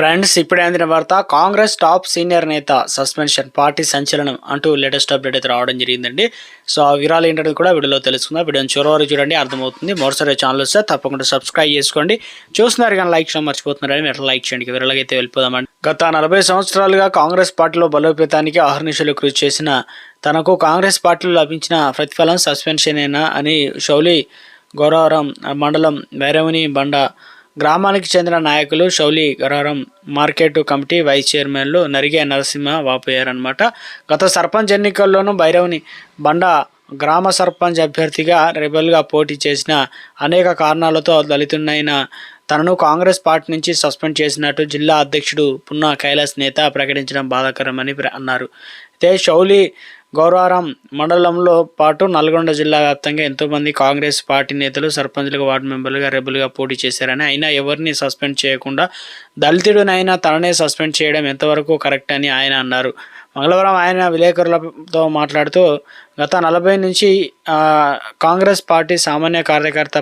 Friends ఇప్పుడే అందిన వార్త కాంగ్రెస్ టాప్ సీనియర్ నేత సస్పెన్షన్ పార్టీ సంచలనం అంటూ లేటెస్ట్ అప్డేట్ అయితే రావడం జరిగిందండి. సో ఆ వివరాలు ఏంటనేది కూడా వీడియోలో తెలుసుకుందాం. వీడియోని చివరి చూడండి అర్థమవుతుంది. మరోసారి ఛానల్ వస్తే తప్పకుండా సబ్స్క్రైబ్ చేసుకోండి. చూస్తున్నారు కానీ లైక్ చేయడం మర్చిపోతున్నారని మీరు లైక్ చేయండి. వివరాలకి అయితే వెళ్ళిపోదామండి. గత నలభై సంవత్సరాలుగా కాంగ్రెస్ పార్టీలో బలోపేతానికి అహర్నిశలు కృషి చేసిన తనకు కాంగ్రెస్ పార్టీలో లభించిన ప్రతిఫలం సస్పెన్షనేనా అని షౌలి గౌరవరం మండలం భైరవని బండ గ్రామానికి చెందిన నాయకులు షౌలి గరారం మార్కెట్ కమిటీ వైస్ చైర్మన్లు నరిగే నరసింహ వాపోయారనమాట గత సర్పంచ్ ఎన్నికల్లోనూ భైరవుని బండ గ్రామ సర్పంచ్ అభ్యర్థిగా రెబల్గా పోటీ చేసిన అనేక కారణాలతో దళితున్నైన తనను కాంగ్రెస్ పార్టీ నుంచి సస్పెండ్ చేసినట్టు జిల్లా అధ్యక్షుడు పున్నా కైలాస్ నేత ప్రకటించడం బాధాకరమని ప్ర- అన్నారు. అయితే షౌలి గౌరవారం మండలంలో పాటు నల్గొండ జిల్లా వ్యాప్తంగా ఎంతోమంది కాంగ్రెస్ పార్టీ నేతలు సర్పంచ్లుగా వార్డు మెంబర్లుగా రెబుల్గా పోటీ చేశారని అయినా ఎవరిని సస్పెండ్ చేయకుండా దళితుడినైనా తననే సస్పెండ్ చేయడం ఎంతవరకు కరెక్ట్ అని ఆయన అన్నారు. మంగళవారం ఆయన విలేకరులతో మాట్లాడుతూ గత నలభై నుంచి కాంగ్రెస్ పార్టీ సామాన్య కార్యకర్త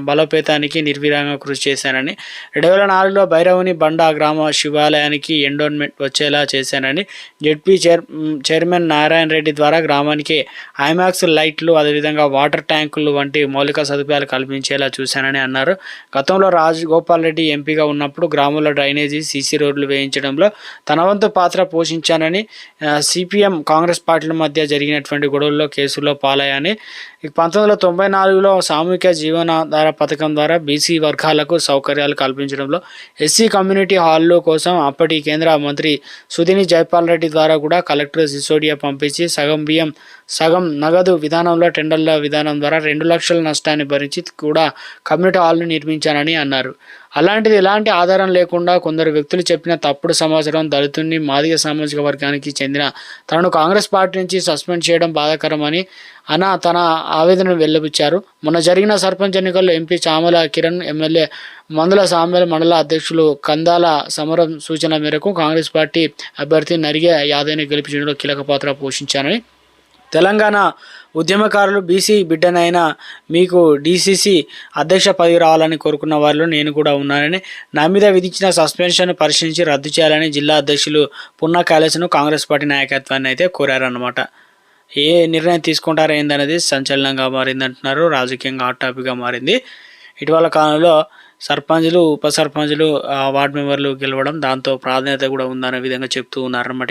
బలోపేతానికి నిర్విరామంగా కృషి చేశానని రెండు వేల నాలుగులో భైరవుని బండా గ్రామ శివాలయానికి ఎండోన్మెంట్ వచ్చేలా చేశానని ZP chair chairman Narayana Reddy ద్వారా గ్రామానికి ఐమాక్స్ లైట్లు అదేవిధంగా వాటర్ ట్యాంకులు వంటి మౌలిక సదుపాయాలు కల్పించేలా చూశానని అన్నారు. గతంలో రాజగోపాల్ రెడ్డి ఎంపీగా ఉన్నప్పుడు గ్రామంలో డ్రైనేజీ సీసీ రోడ్లు వేయించడంలో తన వంతు పాత్ర పోషించానని సిపిఎం కాంగ్రెస్ పార్టీల మధ్య జరిగినటువంటి గొడవల్లో కేసులో పాలయ్యాని పంతొమ్మిది వందల తొంభై నాలుగులో సామూహిక జీవనాధార పథకం ద్వారా బీసీ వర్గాలకు సౌకర్యాలు కల్పించడంలో ఎస్సీ కమ్యూనిటీ హాల్లో కోసం అప్పటి కేంద్ర మంత్రి సుధిని జైపాల్ రెడ్డి ద్వారా కూడా కలెక్టర్ సిసోడియా పంపించి సగం బియ్యం సగం నగదు విధానంలో టెండర్ల విధానం ద్వారా రెండు లక్షల నష్టాన్ని భరించి కూడా కమ్యూనిటీ హాల్ను నిర్మించానని అన్నారు. అలాంటిది ఎలాంటి ఆధారం లేకుండా కొందరు వ్యక్తులు చెప్పిన తప్పుడు సమాచారం దళితుడిని మాదిగ సామాజిక వర్గానికి చెందిన తనను కాంగ్రెస్ పార్టీ నుంచి సస్పెండ్ చేయడం బాధాకరమని అనా తన ఆవేదనను వెల్లబుచ్చారు. మొన్న జరిగిన సర్పంచ్ ఎన్నికల్లో ఎంపీ చామల కిరణ్ ఎమ్మెల్యే మందుల సామ్యాల మండల అధ్యక్షులు కందాల సమరం సూచన మేరకు కాంగ్రెస్ పార్టీ అభ్యర్థి నరిగే యాదవ్ని గెలిపించడంలో కీలక పాత్ర పోషించానని తెలంగాణ ఉద్యమకారులు బీసీ బిడ్డనైనా మీకు డీసీసీ అధ్యక్ష పదవి రావాలని కోరుకున్న వారిలో నేను కూడా ఉన్నానని నా మీద విధించిన సస్పెన్షన్ పరిశీలించి రద్దు చేయాలని జిల్లా అధ్యక్షులు పున్నా కాళేశ్ను కాంగ్రెస్ పార్టీ నాయకత్వాన్ని అయితే కోరారన్నమాట. ఏ నిర్ణయం తీసుకుంటారో ఏందనేది సంచలనంగా మారిందంటున్నారు. రాజకీయంగా హాట్ టాపిక్గా మారింది. ఇటీవల కాలంలో సర్పంచులు ఉప సర్పంచులు వార్డు మెంబర్లు గెలవడం దాంతో ప్రాధాన్యత కూడా ఉందనే విధంగా చెప్తూ ఉన్నారన్నమాట.